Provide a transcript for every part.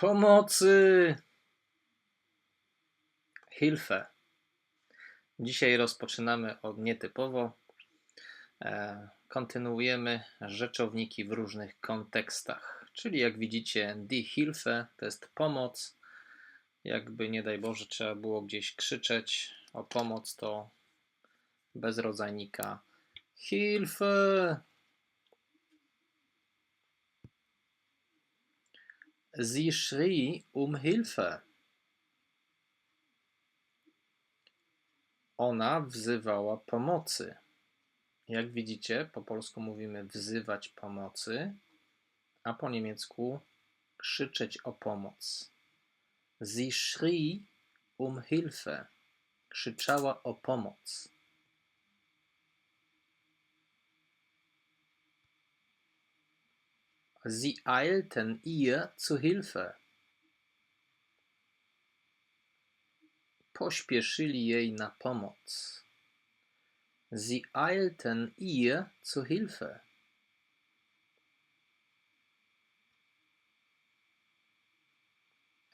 Pomocy! Hilfe. Dzisiaj rozpoczynamy od nietypowo. E, kontynuujemy rzeczowniki w różnych kontekstach. Czyli jak widzicie, die Hilfe to jest pomoc. Jakby nie daj Boże trzeba było gdzieś krzyczeć o pomoc, to bez rodzajnika Hilfe. Sie schrie um Hilfe. Ona wzywała pomocy. Jak widzicie, po polsku mówimy wzywać pomocy, a po niemiecku krzyczeć o pomoc. Sie schrie um Hilfe. Krzyczała o pomoc. Sie eilten ihr zu Hilfe. Pośpieszyli jej na pomoc. Sie eilten ihr zu Hilfe.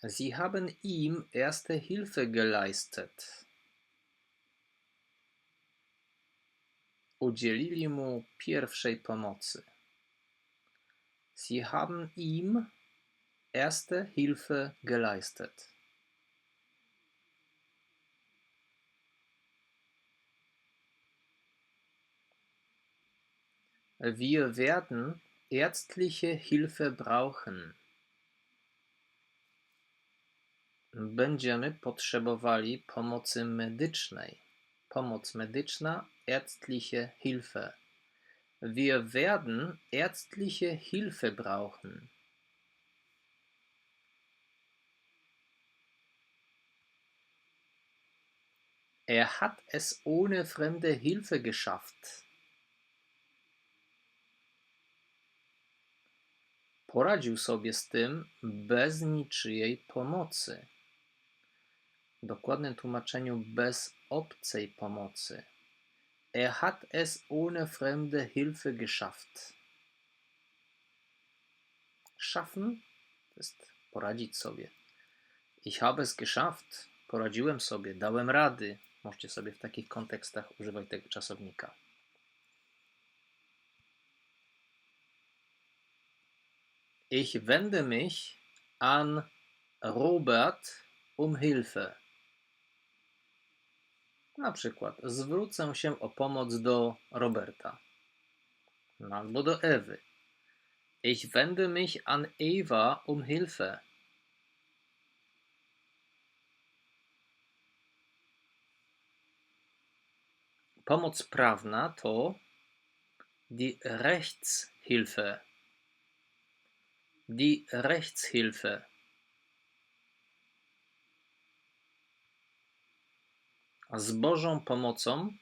Sie haben ihm erste Hilfe geleistet. Udzielili mu pierwszej pomocy. Sie haben ihm erste Hilfe geleistet. Wir werden ärztliche Hilfe brauchen. Będziemy potrzebowali pomocy medycznej. Pomoc medyczna, ärztliche Hilfe. Wir werden ärztliche Hilfe brauchen. Er hat es ohne fremde Hilfe geschafft. Poradził sobie z tym bez niczyjej pomocy. W dokładnym tłumaczeniu bez obcej pomocy. Er hat es ohne fremde Hilfe geschafft. Schaffen jest poradzić sobie. Ich habe es geschafft. Poradziłem sobie, dałem rady. Możecie sobie w takich kontekstach używać tego czasownika. Ich wende mich an Robert um Hilfe. Na przykład zwrócę się o pomoc do Roberta albo do Ewy. Ich wende mich an Eva um Hilfe. Pomoc prawna to die Rechtshilfe. Die Rechtshilfe. Z Bożą pomocą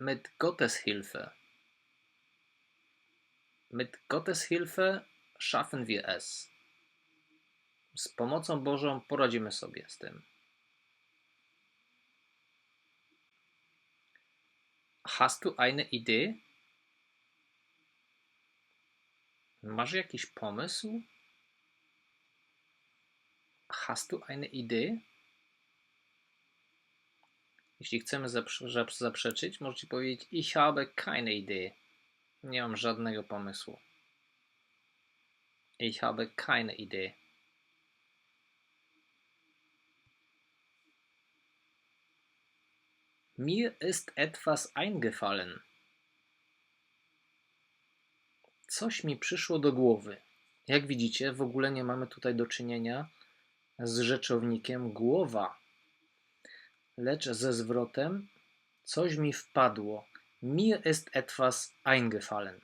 mit Gottes Hilfe. Mit Gottes Hilfe schaffen wir es. Z pomocą Bożą poradzimy sobie z tym. Hast du eine Idee? Masz jakiś pomysł? Hast du eine Idee? Jeśli chcemy zaprze zaprzeczyć, możecie powiedzieć Ich habe keine Idee. Nie mam żadnego pomysłu. Ich habe keine Idee. Mir ist etwas eingefallen. Coś mi przyszło do głowy. Jak widzicie, w ogóle nie mamy tutaj do czynienia z rzeczownikiem głowa lecz ze zwrotem coś mi wpadło. Mir ist etwas eingefallen.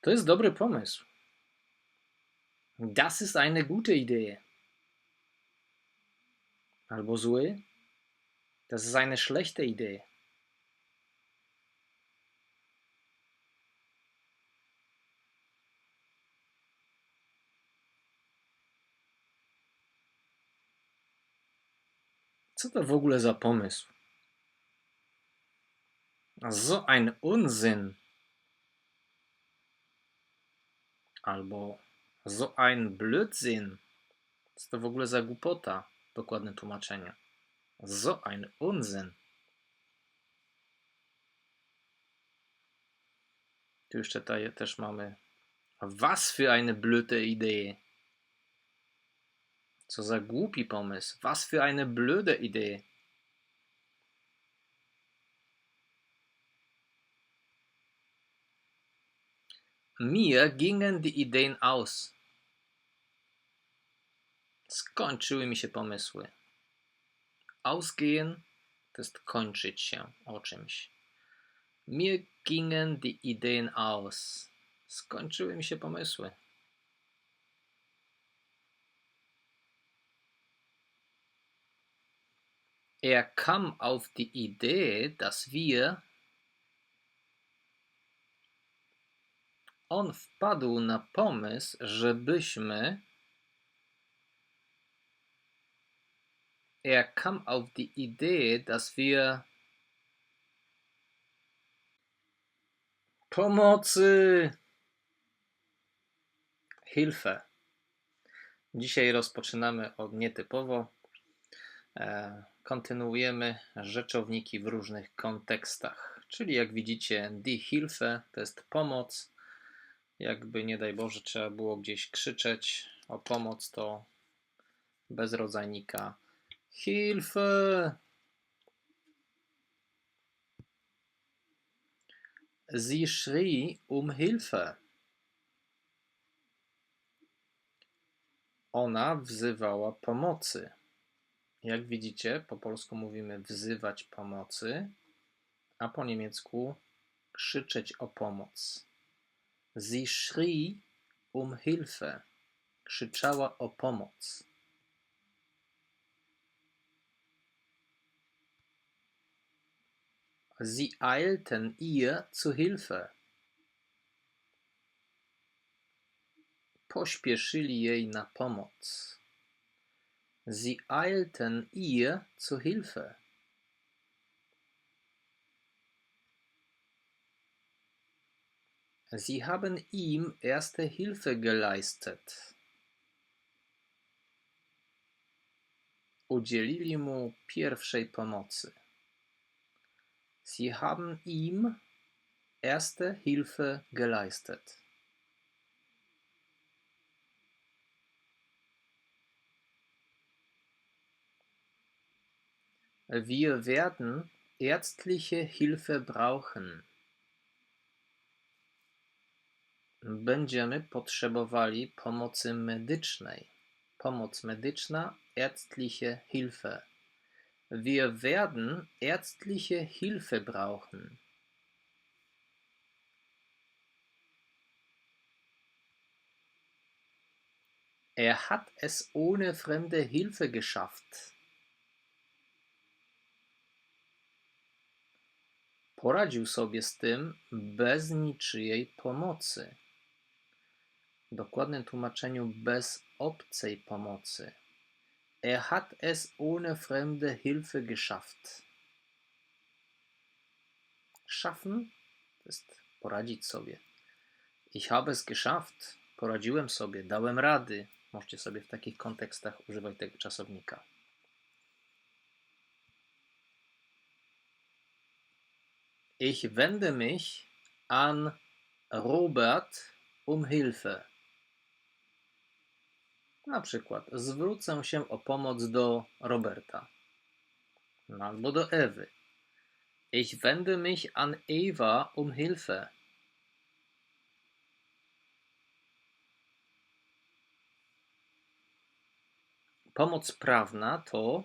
To jest dobry pomysł. Das ist eine gute Idee. Albo zły. Das ist eine schlechte Idee. Co to w ogóle za pomysł? So ein Unsinn. Albo so ein Blödsinn. Co to w ogóle za głupota? Dokładne tłumaczenie. So ein Unsinn. Tu jeszcze tutaj też mamy Was für eine blöde Idee. Co za głupi pomysł. Was für eine blöde Idee. Mir gingen die Ideen aus. Skończyły mi się pomysły. Ausgehen to jest kończyć się o czymś. Mir gingen die Ideen aus. Skończyły mi się pomysły. Er kam auf die Idee, dass wir on wpadł na pomysł, żebyśmy er kam auf die Idee, dass wir Pomocy! Hilfe. Dzisiaj rozpoczynamy od nietypowo. E, kontynuujemy rzeczowniki w różnych kontekstach. Czyli jak widzicie, die Hilfe to jest pomoc. Jakby nie daj Boże trzeba było gdzieś krzyczeć o pomoc, to bez rodzajnika Hilfe! Sie schrie um Hilfe. Ona wzywała pomocy. Jak widzicie, po polsku mówimy wzywać pomocy, a po niemiecku krzyczeć o pomoc. Sie schrie um Hilfe. Krzyczała o pomoc. Sie eilten ihr zu Hilfe. Pośpieszyli jej na pomoc. Sie eilten ihr zu Hilfe. Sie haben ihm erste Hilfe geleistet. Udzielili mu pierwszej pomocy. Sie haben ihm erste Hilfe geleistet. Wir werden ärztliche Hilfe brauchen. Będziemy potrzebowali pomocy medycznej. Pomoc medyczna, ärztliche Hilfe. Wir werden ärztliche Hilfe brauchen. Er hat es ohne fremde Hilfe geschafft. Poradził sobie z tym bez niczyjej pomocy. W dokładnym tłumaczeniu bez obcej pomocy. Er hat es ohne fremde Hilfe geschafft. Schaffen to jest poradzić sobie. Ich habe es geschafft. Poradziłem sobie, dałem rady. Możecie sobie w takich kontekstach używać tego czasownika. Ich wende mich an Robert um Hilfe. Na przykład zwrócę się o pomoc do Roberta albo do Ewy. Ich wende mich an Eva um Hilfe. Pomoc prawna to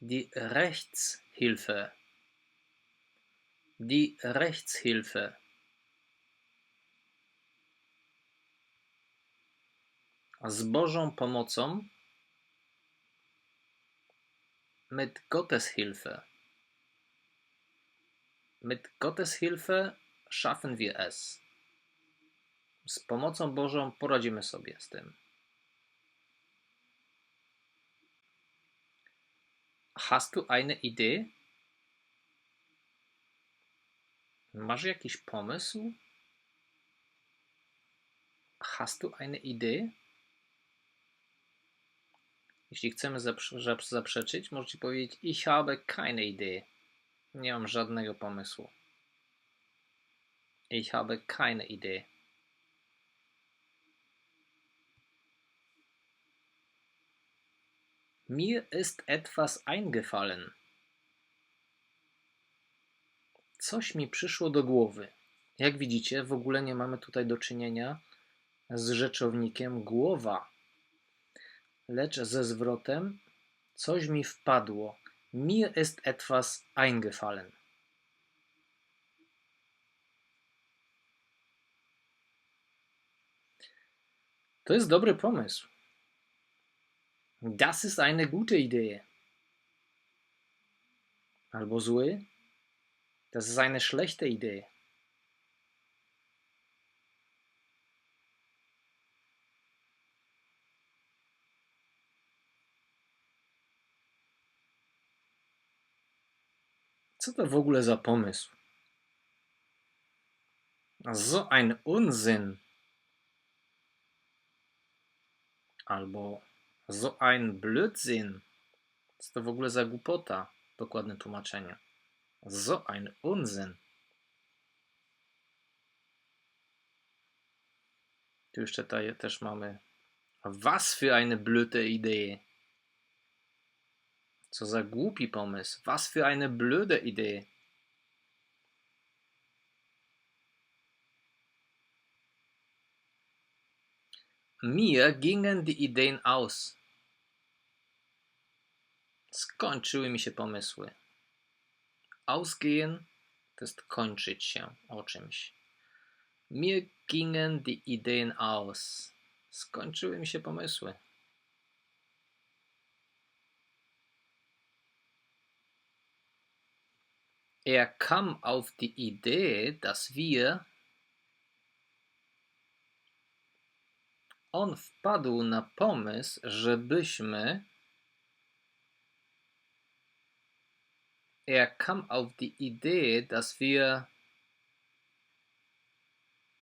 die Rechtshilfe. Die Rechtshilfe. z Bożą pomocą mit Gottes Hilfe. Mit Gottes Hilfe schaffen wir es. Z pomocą Bożą poradzimy sobie z tym. Hast du eine Idee? Masz jakiś pomysł? Hast du eine Idee? Jeśli chcemy zaprze- zaprzeczyć, możecie powiedzieć Ich habe keine Idee. Nie mam żadnego pomysłu. Ich habe keine Idee. Mir ist etwas eingefallen. Coś mi przyszło do głowy. Jak widzicie, w ogóle nie mamy tutaj do czynienia z rzeczownikiem głowa, lecz ze zwrotem coś mi wpadło. Mir ist etwas eingefallen. To jest dobry pomysł. Das ist eine gute Idee. Albo zły. Das ist eine schlechte Idee. Co to w ogóle za pomysł? So ein Unsinn. Albo so ein Blödsinn. Co to w ogóle za głupota? Dokładne tłumaczenie. So ein Unsinn. Tu jeszcze tutaj też mamy Was für eine blöde Idee. Co za głupi pomysł. Was für eine blöde Idee. Mir gingen die Ideen aus. Skończyły mi się pomysły. Ausgehen to jest kończyć się o czymś. Mir gingen die Ideen aus. Skończyły mi się pomysły. Er kam auf die Idee, dass wir on wpadł na pomysł, żebyśmy er kam auf die Idee, dass wir